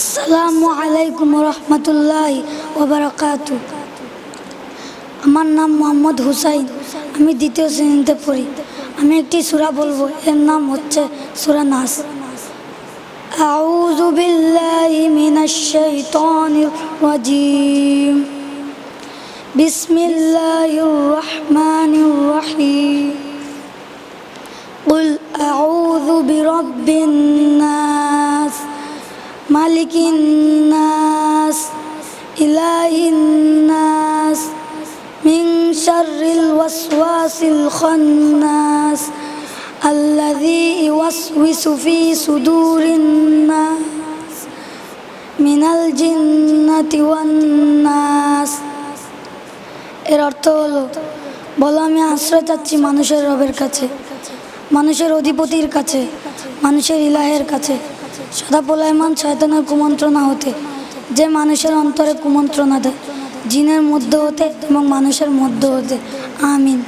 আসসালামু আলাইকুম রহমতুল্লাহ ওবরাকাত আমার নাম মোহাম্মদ হুসাইন আমি দ্বিতীয় শ্রেণীতে পড়ি আমি একটি সূরা বলবো এর নাম হচ্ছে সূরা নাস أعوذ بالله من الشيطان الرجيم بسم الله الرحمن الرحيم قل أعوذ برب الناس ملك الناس إله الناس من شر الوسواس الخناس الذي يوسوس في صدور الناس من الجنة والناس এর অর্থ হলো বলো আমি আশ্রয় চাচ্ছি মানুষের রবের কাছে মানুষের অধিপতির কাছে মানুষের ইলাহের কাছে সদা পোলায়মান শয়তানের কুমন্ত্রণা হতে, যে মানুষের অন্তরে কুমন্ত্রণা দেয়, জিনের মধ্যে হতে এবং মানুষের মধ্যে হতে। আমিন।